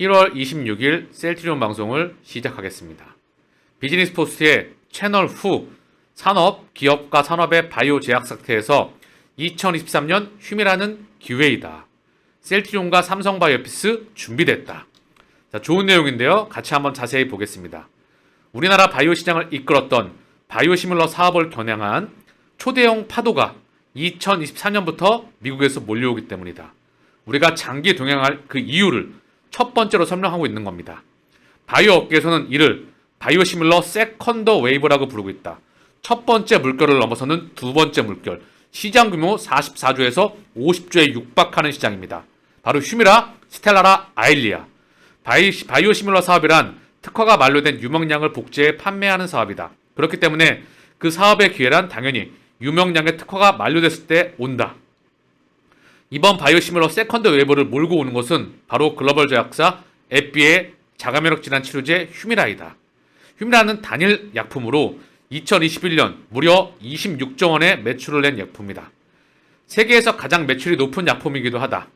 1월 26일 셀트리온 방송을 시작하겠습니다. 비즈니스 포스트의 채널 후 산업, 기업과 산업의 바이오 제약 상태에서 2023년 휴미라는 기회이다. 셀트리온과 삼성바이오피스 준비됐다. 자, 좋은 내용인데요. 같이 한번 자세히 보겠습니다. 우리나라 바이오 시장을 이끌었던 바이오 시뮬러 사업을 겨냥한 초대형 파도가 2024년부터 미국에서 몰려오기 때문이다. 우리가 장기 동행할 그 이유를 첫 번째로 설명하고 있는 겁니다. 바이오 업계에서는 이를 바이오 시뮬러 세컨더 웨이브라고 부르고 있다. 첫 번째 물결을 넘어서는 두 번째 물결. 시장 규모 44조에서 50조에 육박하는 시장입니다. 바로 휴미라, 스텔라라, 아일리아. 바이, 바이오 시뮬러 사업이란 특허가 만료된 유명량을 복제해 판매하는 사업이다. 그렇기 때문에 그 사업의 기회란 당연히 유명량의 특허가 만료됐을 때 온다. 이번 바이오시뮬러 세컨드 웨이브를 몰고 오는 것은 바로 글로벌 제약사 에피의 자가면역 질환 치료제 휴미라이다. 휴미라는 단일 약품으로 2021년 무려 26조 원의 매출을 낸 약품이다. 세계에서 가장 매출이 높은 약품이기도 하다.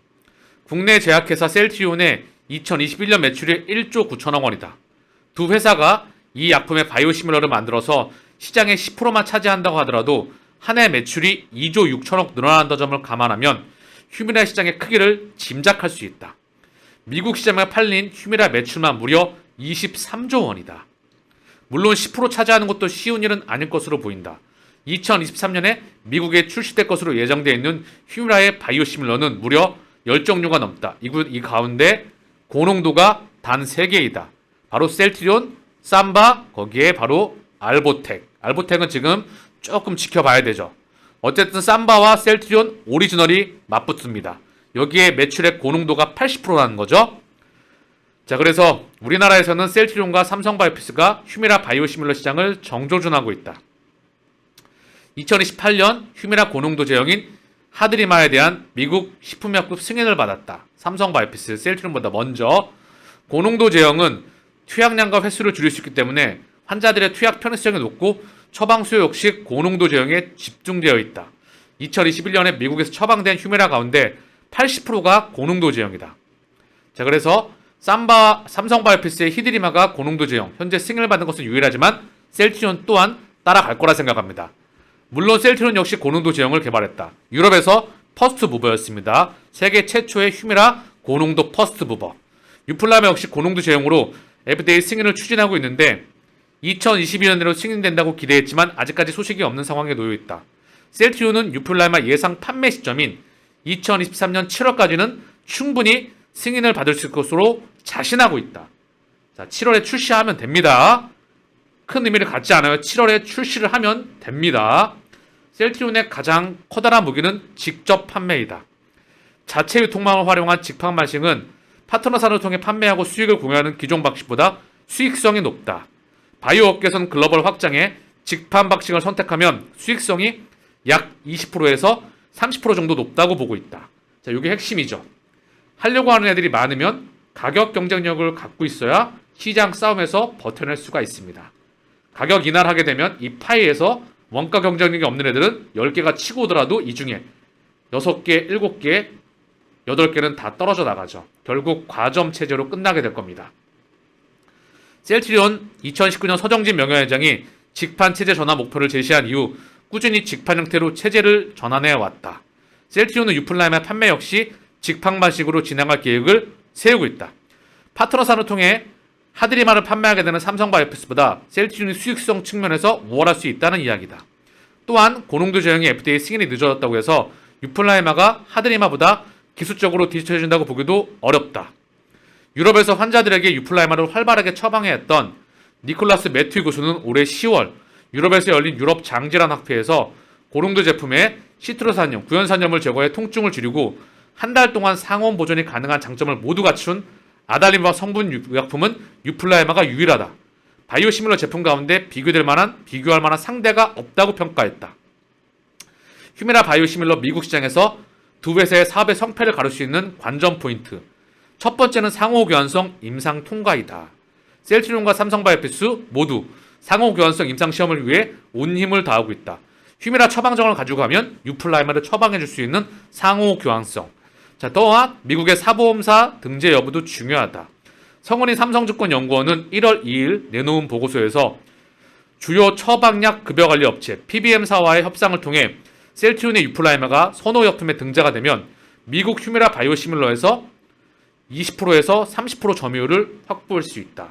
국내 제약회사 셀트리온의 2021년 매출이 1조 9천억 원이다. 두 회사가 이 약품의 바이오시밀러를 만들어서 시장의 10%만 차지한다고 하더라도 한 해 매출이 2조 6천억 늘어난다 점을 감안하면 휴미라 시장의 크기를 짐작할 수 있다. 미국 시장에 팔린 휴미라 매출만 무려 23조 원이다. 물론 10% 차지하는 것도 쉬운 일은 아닐 것으로 보인다. 2023년에 미국에 출시될 것으로 예정되어 있는 휴미라의 바이오시밀러는 무려 10종류가 넘다. 이, 구- 이 가운데 고농도가 단 3개이다. 바로 셀트리온, 삼바, 거기에 바로 알보텍. 알보텍은 지금 조금 지켜봐야 되죠. 어쨌든 삼바와 셀트리온 오리지널이 맞붙습니다. 여기에 매출의 고농도가 80%라는 거죠. 자, 그래서 우리나라에서는 셀트리온과 삼성바이오피스가 휴미라 바이오시밀러 시장을 정조준하고 있다. 2028년 휴미라 고농도 제형인 하드리마에 대한 미국 식품약국 승인을 받았다. 삼성바이오피스, 셀트리온보다 먼저 고농도 제형은 투약량과 횟수를 줄일 수 있기 때문에 환자들의 투약 편의성이 높고 처방 수요 역시 고농도 제형에 집중되어 있다. 2021년에 미국에서 처방된 휴메라 가운데 80%가 고농도 제형이다. 자, 그래서 삼바 삼성바이오피스의 히드리마가 고농도 제형 현재 승인을 받은 것은 유일하지만 셀트리온 또한 따라갈 거라 생각합니다. 물론 셀트리온 역시 고농도 제형을 개발했다. 유럽에서 퍼스트 무버였습니다. 세계 최초의 휴미라 고농도 퍼스트 무버. 유플라마 역시 고농도 제형으로 FDA 승인을 추진하고 있는데 2022년으로 승인된다고 기대했지만 아직까지 소식이 없는 상황에 놓여 있다. 셀트리온은 유플라마 예상 판매 시점인 2023년 7월까지는 충분히 승인을 받을 수 있을 것으로 자신하고 있다. 자, 7월에 출시하면 됩니다. 큰 의미를 갖지 않아요. 7월에 출시를 하면 됩니다. 셀트리온의 가장 커다란 무기는 직접 판매이다. 자체 유통망을 활용한 직판 발식은 파트너사를 통해 판매하고 수익을 공유하는 기존 방식보다 수익성이 높다. 바이오 업계에서는 글로벌 확장에 직판 방식을 선택하면 수익성이 약 20%에서 30% 정도 높다고 보고 있다. 자, 이게 핵심이죠. 하려고 하는 애들이 많으면 가격 경쟁력을 갖고 있어야 시장 싸움에서 버텨낼 수가 있습니다. 가격 인하를 하게 되면 이 파이에서 원가 경쟁력이 없는 애들은 10개가 치고 오더라도 이 중에 6개, 7개, 8개는 다 떨어져 나가죠. 결국 과점 체제로 끝나게 될 겁니다. 셀트리온 2019년 서정진 명예회장이 직판 체제 전환 목표를 제시한 이후 꾸준히 직판 형태로 체제를 전환해 왔다. 셀트리온은 유플라임의 판매 역시 직판 방식으로 진행할 계획을 세우고 있다. 파트너사를 통해 하드리마를 판매하게 되는 삼성바이오피스보다 셀트리온이 수익성 측면에서 우월할 수 있다는 이야기다. 또한 고농도 제형의 FDA 승인이 늦어졌다고 해서 유플라이마가 하드리마보다 기술적으로 뒤처진다고 보기도 어렵다. 유럽에서 환자들에게 유플라이마를 활발하게 처방해왔던 니콜라스 매튜 교수는 올해 10월 유럽에서 열린 유럽 장질환 학회에서 고농도 제품에 시트로산염, 구연산염을 제거해 통증을 줄이고 한 달 동안 상온 보존이 가능한 장점을 모두 갖춘 아달리마 성분 유- 의약품은 유플라이마가 유일하다. 바이오시밀러 제품 가운데 비교될 만한 비교할 만한 상대가 없다고 평가했다. 휴메라 바이오시밀러 미국 시장에서 두 회사의 사업의 성패를 가를 수 있는 관전 포인트. 첫 번째는 상호 교환성 임상 통과이다. 셀트리온과 삼성바이오피스 모두 상호 교환성 임상 시험을 위해 온 힘을 다하고 있다. 휴메라 처방정을 가지고 가면 유플라이마를 처방해 줄 수 있는 상호 교환성. 자, 또한 미국의 사보험사 등재 여부도 중요하다. 성은이 삼성증권연구원은 1월 2일 내놓은 보고서에서 주요 처방약 급여관리 업체 PBM사와의 협상을 통해 셀트리온의 유플라이마가 선호약품에 등재가 되면 미국 휴메라 바이오시밀러에서 20%에서 30% 점유율을 확보할 수 있다.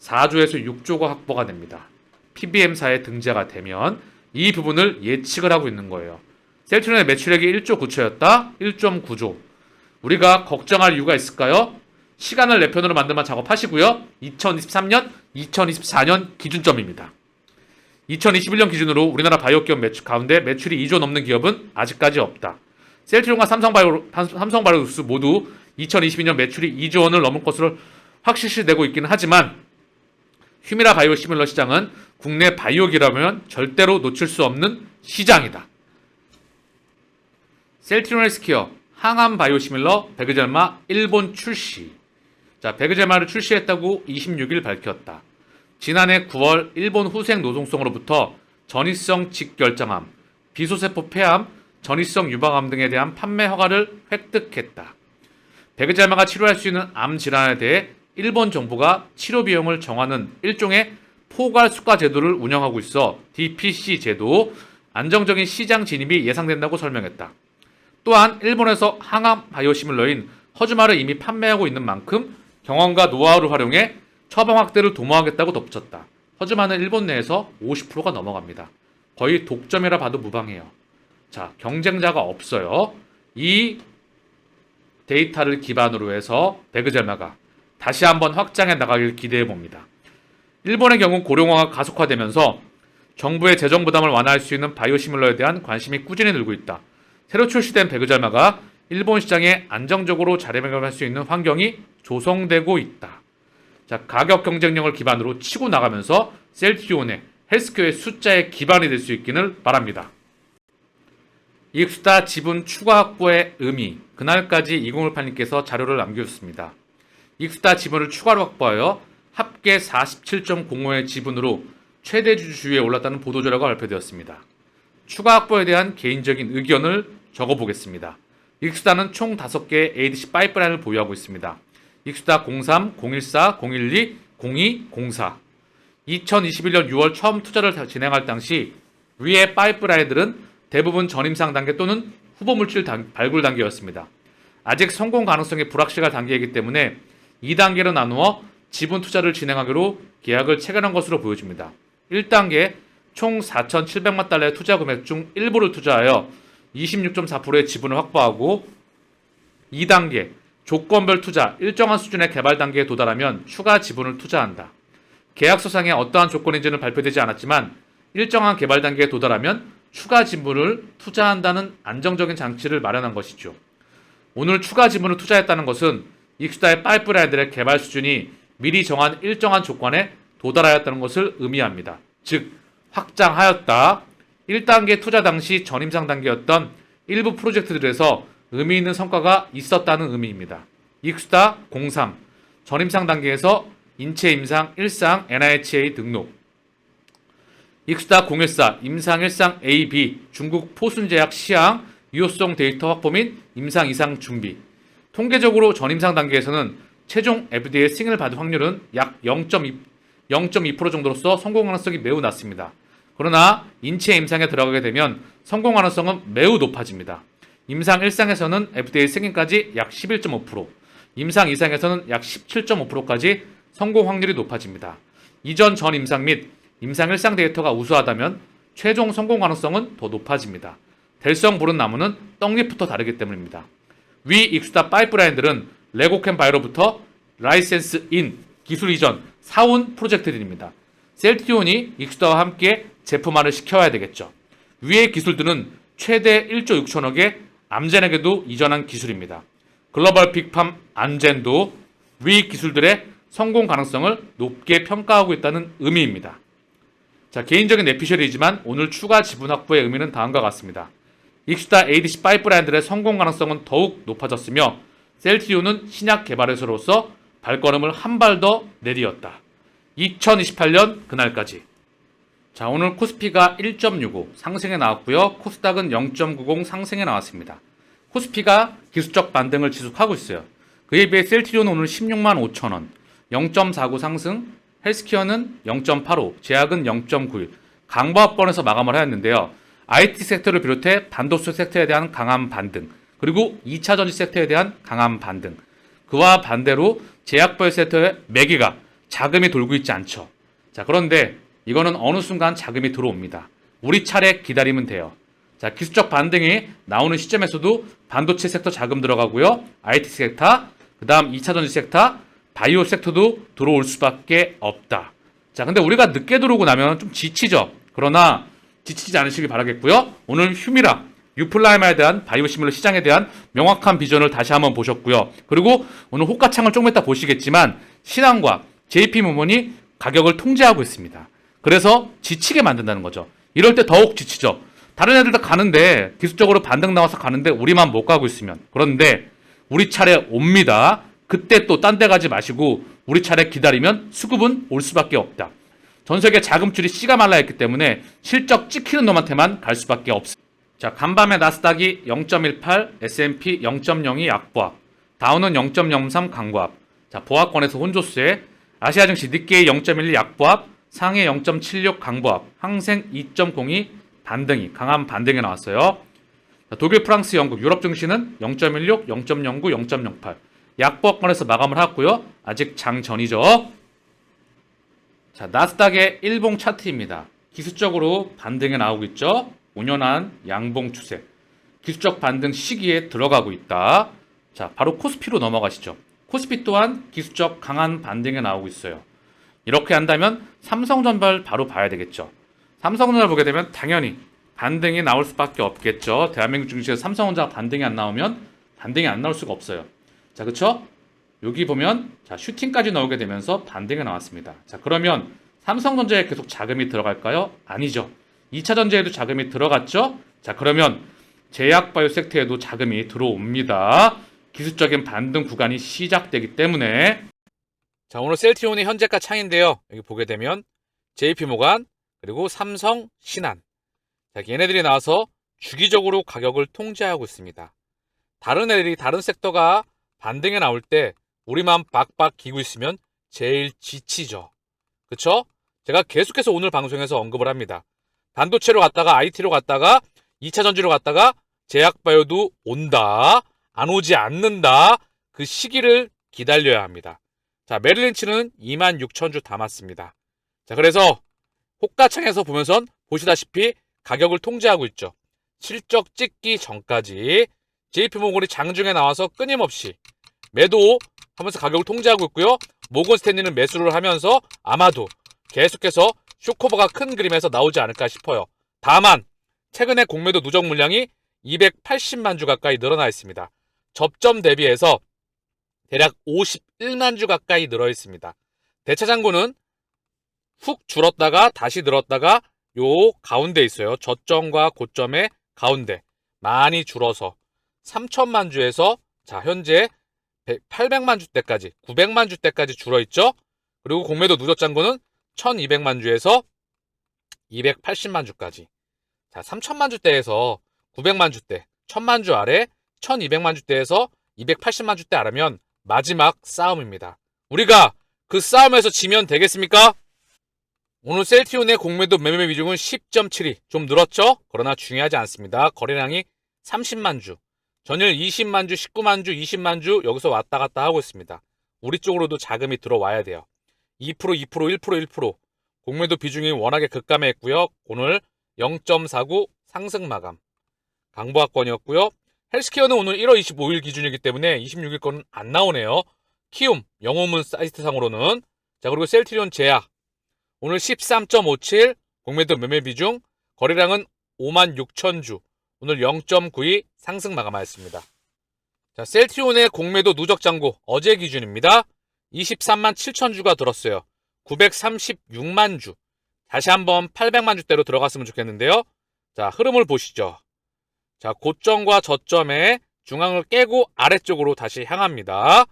4조에서 6조가 확보가 됩니다. PBM사에 등재가 되면 이 부분을 예측을 하고 있는 거예요. 셀트리온의 매출액이 1조 9초였다. 1.9조. 우리가 걱정할 이유가 있을까요? 시간을 내 편으로 만들만 작업하시고요. 2023년, 2024년 기준점입니다. 2021년 기준으로 우리나라 바이오 기업 매출 가운데 매출이 2조 넘는 기업은 아직까지 없다. 셀트리온과 삼성바이오, 삼성바이오스 모두 2022년 매출이 2조 원을 넘을 것으로 확실시 되고 있기는 하지만 휴미라 바이오 시밀러 시장은 국내 바이오 기업이라면 절대로 놓칠 수 없는 시장이다. 셀트리온 헬스케어 항암 바이오 시밀러 베그젤마 일본 출시. 자, 베그젤마를 출시했다고 26일 밝혔다. 지난해 9월 일본 후생 노동성으로부터 전이성 직결장암, 비소세포 폐암, 전이성 유방암 등에 대한 판매 허가를 획득했다. 베그젤마가 치료할 수 있는 암 질환에 대해 일본 정부가 치료 비용을 정하는 일종의 포괄 수가 제도를 운영하고 있어 DPC 제도 안정적인 시장 진입이 예상된다고 설명했다. 또한 일본에서 항암 바이오시밀러인 허즈마를 이미 판매하고 있는 만큼 경험과 노하우를 활용해 처방 확대를 도모하겠다고 덧붙였다. 허즈마는 일본 내에서 50%가 넘어갑니다. 거의 독점이라 봐도 무방해요. 자, 경쟁자가 없어요. 이 데이터를 기반으로 해서 베그젤마가 다시 한번 확장해 나가길 기대해 봅니다. 일본의 경우 고령화가 가속화되면서 정부의 재정 부담을 완화할 수 있는 바이오시밀러에 대한 관심이 꾸준히 늘고 있다. 새로 출시된 베그젤마가 일본 시장에 안정적으로 자리매김할 수 있는 환경이 조성되고 있다. 자, 가격 경쟁력을 기반으로 치고 나가면서 셀트리온의 헬스케어의 숫자의 기반이 될 수 있기를 바랍니다. 이익수다 지분 추가 확보의 의미 그날까지 2018님께서 자료를 남겨주셨습니다. 이익수다 지분을 추가로 확보하여 합계 47.05의 지분으로 최대 주주에 올랐다는 보도자료가 발표되었습니다. 추가 확보에 대한 개인적인 의견을 적어보겠습니다. 익수다는 총 5개의 ADC 파이프라인을 보유하고 있습니다. 익수다 03, 014, 012, 02, 04. 2021년 6월 처음 투자를 진행할 당시 위의 파이프라인들은 대부분 전임상 단계 또는 후보 물질 단, 발굴 단계였습니다. 아직 성공 가능성이 불확실한 단계이기 때문에 2단계로 나누어 지분 투자를 진행하기로 계약을 체결한 것으로 보여집니다. 1단계 총 4,700만 달러의 투자 금액 중 일부를 투자하여 26.4%의 지분을 확보하고 2단계 조건별 투자 일정한 수준의 개발 단계에 도달하면 추가 지분을 투자한다. 계약서상에 어떠한 조건인지는 발표되지 않았지만 일정한 개발 단계에 도달하면 추가 지분을 투자한다는 안정적인 장치를 마련한 것이죠. 오늘 추가 지분을 투자했다는 것은 익스타의 파이프라인들의 개발 수준이 미리 정한 일정한 조건에 도달하였다는 것을 의미합니다. 즉, 확장하였다. 1단계 투자 당시 전임상 단계였던 일부 프로젝트들에서 의미 있는 성과가 있었다는 의미입니다. 익스타 03 전임상 단계에서 인체 임상 1상 NIHA 등록 익스타 014 임상 1상 AB 중국 포순제약 시향 유효성 데이터 확보 및 임상 이상 준비 통계적으로 전임상 단계에서는 최종 FDA 승인을 받을 확률은 약 0.2, 0.2% 정도로서 성공 가능성이 매우 낮습니다. 그러나 인체 임상에 들어가게 되면 성공 가능성은 매우 높아집니다. 임상 1상에서는 FDA 승인까지 약 11.5%, 임상 2상에서는 약 17.5%까지 성공 확률이 높아집니다. 이전 전 임상 및 임상 1상 데이터가 우수하다면 최종 성공 가능성은 더 높아집니다. 될성 부른 나무는 떡잎부터 다르기 때문입니다. 위 익스타 파이프라인들은 레고캠 바이로부터 라이센스 인 기술 이전 사온 프로젝트들입니다. 셀티온이 익스타와 함께 제품화를 시켜야 되겠죠. 위의 기술들은 최대 1조 6천억의 암젠에게도 이전한 기술입니다. 글로벌 빅팜 안젠도 위 기술들의 성공 가능성을 높게 평가하고 있다는 의미입니다. 자, 개인적인 내피셜이지만 오늘 추가 지분 확보의 의미는 다음과 같습니다. 익스타 ADC 파이프라인들의 성공 가능성은 더욱 높아졌으며 셀트리온은 신약 개발회사로서 발걸음을 한 발 더 내디었다. 2028년 그날까지. 자, 오늘 코스피가 1.65 상승에 나왔고요. 코스닥은 0.90 상승에 나왔습니다. 코스피가 기술적 반등을 지속하고 있어요. 그에 비해 셀트리온은 오늘 16만 5천 원, 0.49 상승, 헬스케어는 0.85, 제약은 0.91, 강보합권에서 마감을 하였는데요. IT 섹터를 비롯해 반도체 섹터에 대한 강한 반등, 그리고 2차 전지 섹터에 대한 강한 반등. 그와 반대로 제약벌 섹터의 매기가 자금이 돌고 있지 않죠. 자, 그런데 이거는 어느 순간 자금이 들어옵니다. 우리 차례 기다리면 돼요. 자, 기술적 반등이 나오는 시점에서도 반도체 섹터 자금 들어가고요. IT 섹터, 그 다음 2차 전지 섹터, 바이오 섹터도 들어올 수밖에 없다. 자, 근데 우리가 늦게 들어오고 나면 좀 지치죠. 그러나 지치지 않으시길 바라겠고요. 오늘 휴미라, 유플라이마에 대한 바이오 시뮬러 시장에 대한 명확한 비전을 다시 한번 보셨고요. 그리고 오늘 호가창을 조금 이따 보시겠지만 신한과 JP 모먼이 가격을 통제하고 있습니다. 그래서 지치게 만든다는 거죠. 이럴 때 더욱 지치죠. 다른 애들 다 가는데 기술적으로 반등 나와서 가는데 우리만 못 가고 있으면 그런데 우리 차례 옵니다. 그때 또 딴 데 가지 마시고 우리 차례 기다리면 수급은 올 수밖에 없다. 전 세계 자금줄이 씨가 말라 있기 때문에 실적 찍히는 놈한테만 갈 수밖에 없습니다. 자, 간밤에 나스닥이 0.18, S&P 0.02 약보합, 다우는 0.03 강보합. 자, 보합권에서 혼조세, 아시아 증시 니케이 0.12 약보합, 상해 0.76 강보합, 항생 2.02 반등이 강한 반등이 나왔어요. 자, 독일, 프랑스, 영국, 유럽 증시는 0.16, 0.09, 0.08 약보합권에서 마감을 하고요. 아직 장 전이죠. 자, 나스닥의 일봉 차트입니다. 기술적으로 반등이 나오고 있죠. 5년한 양봉 추세. 기술적 반등 시기에 들어가고 있다. 자, 바로 코스피로 넘어가시죠. 코스피 또한 기술적 강한 반등이 나오고 있어요. 이렇게 한다면 삼성전발 바로 봐야 되겠죠. 삼성전발 보게 되면 당연히 반등이 나올 수밖에 없겠죠. 대한민국 증시에서 삼성전자 반등이 안 나오면 반등이 안 나올 수가 없어요. 자, 그쵸? 여기 보면 자 슈팅까지 나오게 되면서 반등이 나왔습니다. 자 그러면 삼성전자에 계속 자금이 들어갈까요? 아니죠. 2차 전지에도 자금이 들어갔죠. 자 그러면 제약바이오 섹터에도 자금이 들어옵니다. 기술적인 반등 구간이 시작되기 때문에 자 오늘 셀티온의 현재가 창인데요. 여기 보게 되면 JP모간 그리고 삼성, 신한 자 얘네들이 나와서 주기적으로 가격을 통제하고 있습니다. 다른 애들이 다른 섹터가 반등에 나올 때 우리만 빡빡 기고 있으면 제일 지치죠. 그쵸? 제가 계속해서 오늘 방송에서 언급을 합니다. 반도체로 갔다가 IT로 갔다가 2차 전지로 갔다가 제약바이오도 온다. 안 오지 않는다. 그 시기를 기다려야 합니다. 자, 메릴린치는 26,000주 담았습니다. 자, 그래서 호가창에서 보면선 보시다시피 가격을 통제하고 있죠. 실적 찍기 전까지 JP모건이 장중에 나와서 끊임없이 매도 하면서 가격을 통제하고 있고요. 모건 스탠리는 매수를 하면서 아마도 계속해서 쇼커버가 큰 그림에서 나오지 않을까 싶어요. 다만 최근에 공매도 누적 물량이 280만 주 가까이 늘어나 있습니다. 접점 대비해서 대략 51만 주 가까이 늘어 있습니다. 대차 잔고는 훅 줄었다가 다시 늘었다가 요 가운데 있어요. 저점과 고점의 가운데 많이 줄어서 3천만 주에서 자 현재 800만 주대까지 900만 주대까지 줄어 있죠. 그리고 공매도 누적 잔고는 1200만 주에서 280만 주까지. 자, 3000만 주대에서 900만 주대, 1000만 주 아래 1200만 주대에서 280만 주대 아래면 마지막 싸움입니다. 우리가 그 싸움에서 지면 되겠습니까? 오늘 셀티온의 공매도 매매 비중은 10.72. 좀 늘었죠? 그러나 중요하지 않습니다. 거래량이 30만 주. 전일 20만 주, 19만 주, 20만 주 여기서 왔다 갔다 하고 있습니다. 우리 쪽으로도 자금이 들어와야 돼요. 2%, 2%, 1%, 1%. 공매도 비중이 워낙에 급감했고요. 오늘 0.49 상승 마감. 강보학권이었고요. 헬스케어는 오늘 1월 25일 기준이기 때문에 26일 거는 안 나오네요. 키움, 영호문 사이트상으로는. 자, 그리고 셀트리온 제약. 오늘 13.57 공매도 매매 비중. 거래량은 5만 6천 주. 오늘 0.92 상승 마감하였습니다. 자, 셀트리온의 공매도 누적 잔고 어제 기준입니다. 23만 7천 주가 들었어요. 936만 주. 다시 한번 800만 주대로 들어갔으면 좋겠는데요. 자, 흐름을 보시죠. 자, 고점과 저점의 중앙을 깨고 아래쪽으로 다시 향합니다.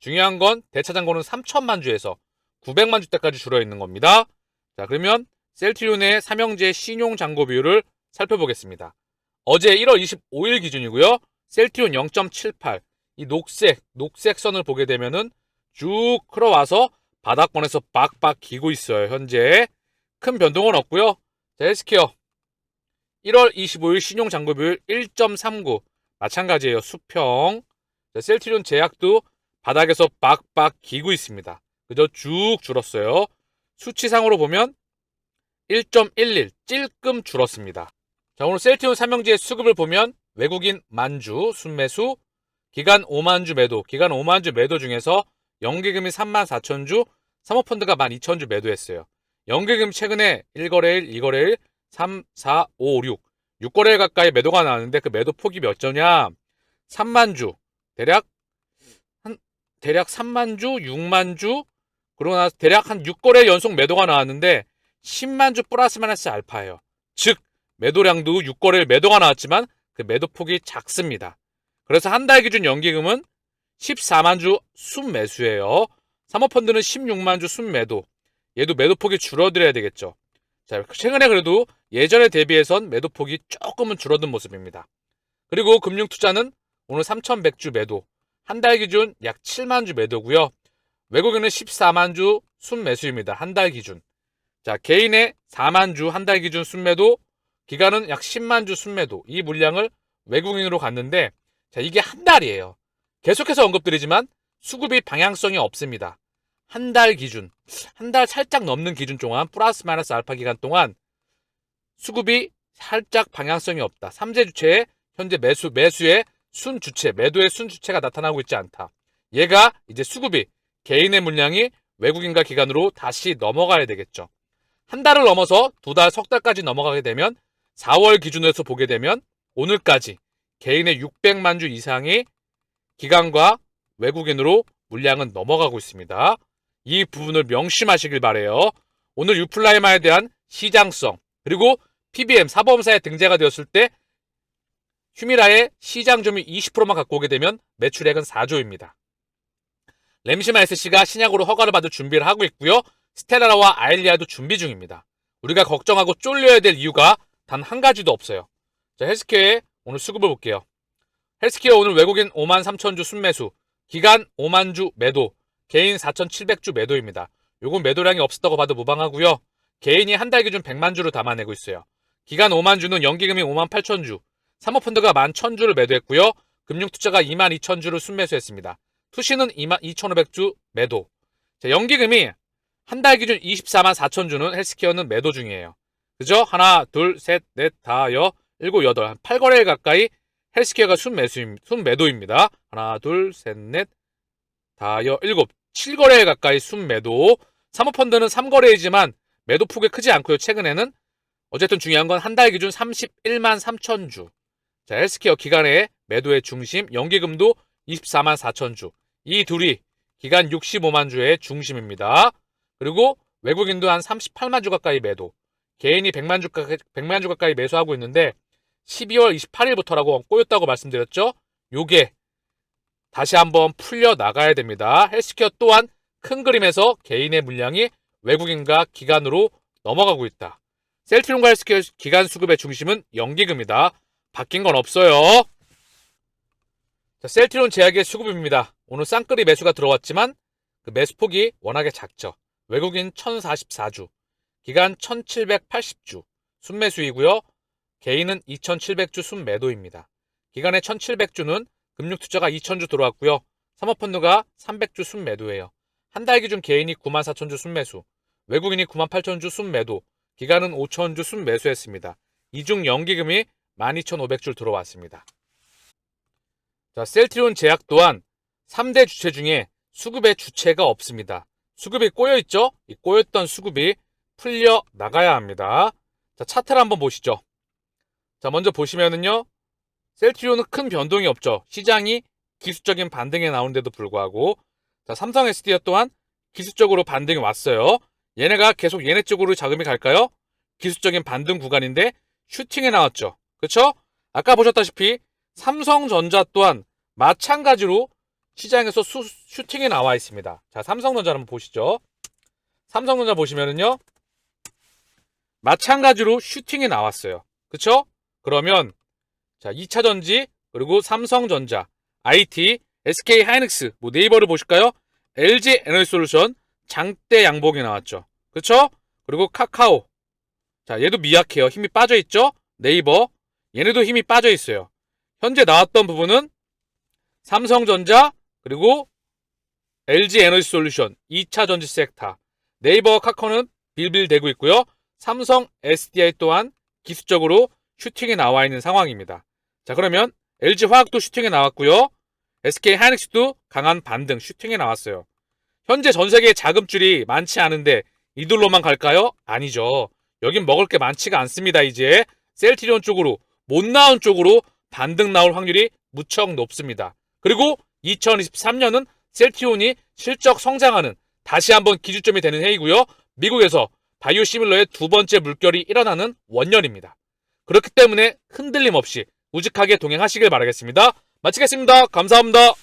중요한 건 대차 잔고는 3천만 주에서 900만 주대까지 줄어 있는 겁니다. 자, 그러면 셀트리온의 삼형제 신용 잔고 비율을 살펴보겠습니다. 어제 1월 25일 기준이고요. 셀티온 0.78. 이 녹색, 녹색 선을 보게 되면은 쭉 흘러와서 바닥권에서 빡빡 기고 있어요. 현재 큰 변동은 없고요. 자, 헬스케어 1월 25일 신용 잔고 비율 1.39 마찬가지예요. 수평. 자, 셀트리온 제약도 바닥에서 빡빡 기고 있습니다. 그저 쭉 줄었어요. 수치상으로 보면 1.11 찔끔 줄었습니다. 자, 오늘 셀트리온 삼명지의 수급을 보면 외국인 만주 순매수, 기간 5만 주 매도, 기간 5만 주 매도 중에서 연기금이 3만 4천 주, 사모펀드가 1만 2천 주 매도했어요. 연기금 최근에 1거래일, 2거래일, 3, 4, 5, 6, 6거래일 가까이 매도가 나왔는데 그 매도 폭이 몇 조냐? 3만 주, 대략 한 대략 3만 주, 6만 주, 그러고 나서 대략 한 6거래 연속 매도가 나왔는데 10만 주 플러스 마이너스 알파예요. 즉 매도량도 6거래일 매도가 나왔지만 그 매도폭이 작습니다. 그래서 한 달 기준 연기금은 14만 주 순매수예요. 사모펀드는 16만 주 순매도. 얘도 매도폭이 줄어들어야 되겠죠. 자, 최근에 그래도 예전에 대비해선 매도폭이 조금은 줄어든 모습입니다. 그리고 금융투자는 오늘 3,100주 매도. 한 달 기준 약 7만 주 매도고요. 외국인은 14만 주 순매수입니다. 한 달 기준. 자, 개인의 4만 주 한 달 기준 순매도, 기간은 약 10만 주 순매도. 이 물량을 외국인으로 갔는데 자, 이게 한 달이에요. 계속해서 언급드리지만 수급이 방향성이 없습니다. 한 달 기준, 한 달 살짝 넘는 기준 동안 플러스 마이너스 알파 기간 동안 수급이 살짝 방향성이 없다. 삼재 주체의 현재 매수 매수의 순 주체, 매도의 순 주체가 나타나고 있지 않다. 얘가 이제 수급이 개인의 물량이 외국인과 기관으로 다시 넘어가야 되겠죠. 한 달을 넘어서 두 달, 석 달까지 넘어가게 되면 4월 기준에서 보게 되면 오늘까지 개인의 600만 주 이상이 기관과 외국인으로 물량은 넘어가고 있습니다. 이 부분을 명심하시길 바래요. 오늘 유플라이마에 대한 시장성 그리고 PBM 사보험사에 등재가 되었을 때 휴미라의 시장 점유 20%만 갖고 오게 되면 매출액은 4조입니다. 램시마 SC가 신약으로 허가를 받을 준비를 하고 있고요. 스텔라와 아일리아도 준비 중입니다. 우리가 걱정하고 쫄려야 될 이유가 단 한 가지도 없어요. 자, 헬스케어의 오늘 수급을 볼게요. 헬스케어 오늘 외국인 5만 3천 주 순매수, 기간 5만 주 매도, 개인 4,700주 매도입니다. 요건 매도량이 없었다고 봐도 무방하고요. 개인이 한 달 기준 100만 주를 담아내고 있어요. 기간 5만 주는 연기금이 5만 8천 주, 사모펀드가 1만 1천 주를 매도했고요. 금융투자가 2만 2천 주를 순매수했습니다. 투시는 2만 2,500주 매도. 자, 연기금이 한 달 기준 24만 4천 주는 헬스케어는 매도 중이에요. 그죠? 하나, 둘, 셋, 넷, 다, 여, 일곱, 여덟, 한 8거래일 가까이 헬스케어가 순매수, 순매도입니다. 하나, 둘, 셋, 넷, 다, 여, 일곱, 7거래일 가까이 순매도. 사모펀드는 3거래이지만 매도 폭이 크지 않고요. 최근에는 어쨌든 중요한 건 한 달 기준 31만 3천 주. 자, 헬스케어 기간의 매도의 중심, 연기금도 24만 4천 주. 이 둘이 기간 65만 주의 중심입니다. 그리고 외국인도 한 38만 주 가까이 매도. 개인이 100만 주, 가까이, 100만 주 가까이 매수하고 있는데 12월 28일부터라고 꼬였다고 말씀드렸죠. 요게 다시 한번 풀려 나가야 됩니다. 헬스케어 또한 큰 그림에서 개인의 물량이 외국인과 기관으로 넘어가고 있다. 셀트리온과 헬스케어 기간 수급의 중심은 연기금이다. 바뀐 건 없어요. 자, 셀트리온 제약의 수급입니다. 오늘 쌍끌이 매수가 들어왔지만 그 매수폭이 워낙에 작죠. 외국인 1044주, 기간 1780주, 순매수이고요. 개인은 2700주 순매도입니다. 기간에 1700주는 금융투자가 2000주 들어왔고요. 사모펀드가 300주 순매도예요. 한 달 기준 개인이 9만 4천주 순매수, 외국인이 9만 8천주 순매도, 기간은 5천주 순매수했습니다. 이중 연기금이 12,500줄 들어왔습니다. 자, 셀트리온 제약 또한 3대 주체 중에 수급의 주체가 없습니다. 수급이 꼬여있죠? 이 꼬였던 수급이 풀려 나가야 합니다. 자, 차트를 한번 보시죠. 자, 먼저 보시면은요. 셀트리온은 큰 변동이 없죠. 시장이 기술적인 반등에 나오는데도 불구하고 자, 삼성 SDI 또한 기술적으로 반등이 왔어요. 얘네가 계속 얘네 쪽으로 자금이 갈까요? 기술적인 반등 구간인데 슈팅에 나왔죠. 그렇죠? 아까 보셨다시피 삼성전자 또한 마찬가지로 시장에서 수, 슈팅에 나와 있습니다. 자, 삼성전자 한번 보시죠. 삼성전자 보시면은요. 마찬가지로 슈팅이 나왔어요. 그쵸? 그러면 자, 2차 전지 그리고 삼성전자, IT, SK 하이닉스, 뭐 네이버를 보실까요? LG 에너지솔루션 장대 양봉이 나왔죠. 그렇죠? 그리고 카카오. 자, 얘도 미약해요. 힘이 빠져 있죠? 네이버. 얘네도 힘이 빠져 있어요. 현재 나왔던 부분은 삼성전자 그리고 LG 에너지 솔루션 2차 전지 섹터. 네이버 카카오는 빌빌대고 있고요. 삼성 SDI 또한 기술적으로 슈팅에 나와 있는 상황입니다. 자, 그러면 LG 화학도 슈팅에 나왔고요. SK 하이닉스도 강한 반등 슈팅에 나왔어요. 현재 전 세계에 자금줄이 많지 않은데 이들로만 갈까요? 아니죠. 여긴 먹을 게 많지가 않습니다. 이제 셀티리온 쪽으로 못 나온 쪽으로 반등 나올 확률이 무척 높습니다. 그리고 2023년은 셀티온이 실적 성장하는 다시 한번 기준점이 되는 해이고요. 미국에서 바이오 시밀러의 두 번째 물결이 일어나는 원년입니다. 그렇기 때문에 흔들림 없이 우직하게 동행하시길 바라겠습니다. 마치겠습니다. 감사합니다.